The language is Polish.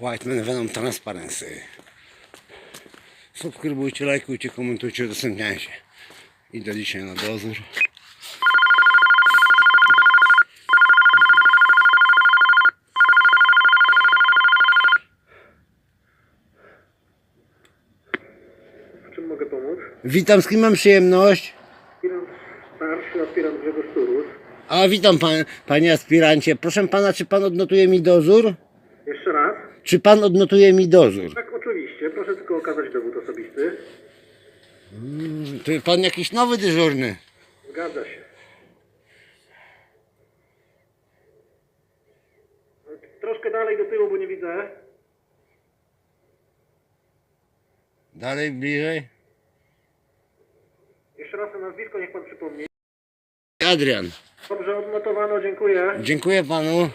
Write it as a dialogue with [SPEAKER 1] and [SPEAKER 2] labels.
[SPEAKER 1] Whiteman Venom Transparency. Subskrybujcie, lajkujcie, komentujcie, udostępniajcie. Idę dzisiaj na dozór.
[SPEAKER 2] W czym mogę pomóc?
[SPEAKER 1] Witam, z kim mam przyjemność?
[SPEAKER 2] Aspirant starszy, aspirant Grzegorz Turus.
[SPEAKER 1] A witam pan, panie aspirancie. Proszę pana, czy pan odnotuje mi dozór? Czy pan odnotuje mi dozór?
[SPEAKER 2] Tak, oczywiście. Proszę tylko okazać dowód osobisty.
[SPEAKER 1] To pan jakiś nowy dyżurny.
[SPEAKER 2] Zgadza się. Troszkę dalej do tyłu, bo nie widzę.
[SPEAKER 1] Dalej, bliżej.
[SPEAKER 2] Jeszcze raz na nazwisko, niech pan przypomni.
[SPEAKER 1] Adrian.
[SPEAKER 2] Dobrze, odnotowano, dziękuję.
[SPEAKER 1] Dziękuję panu.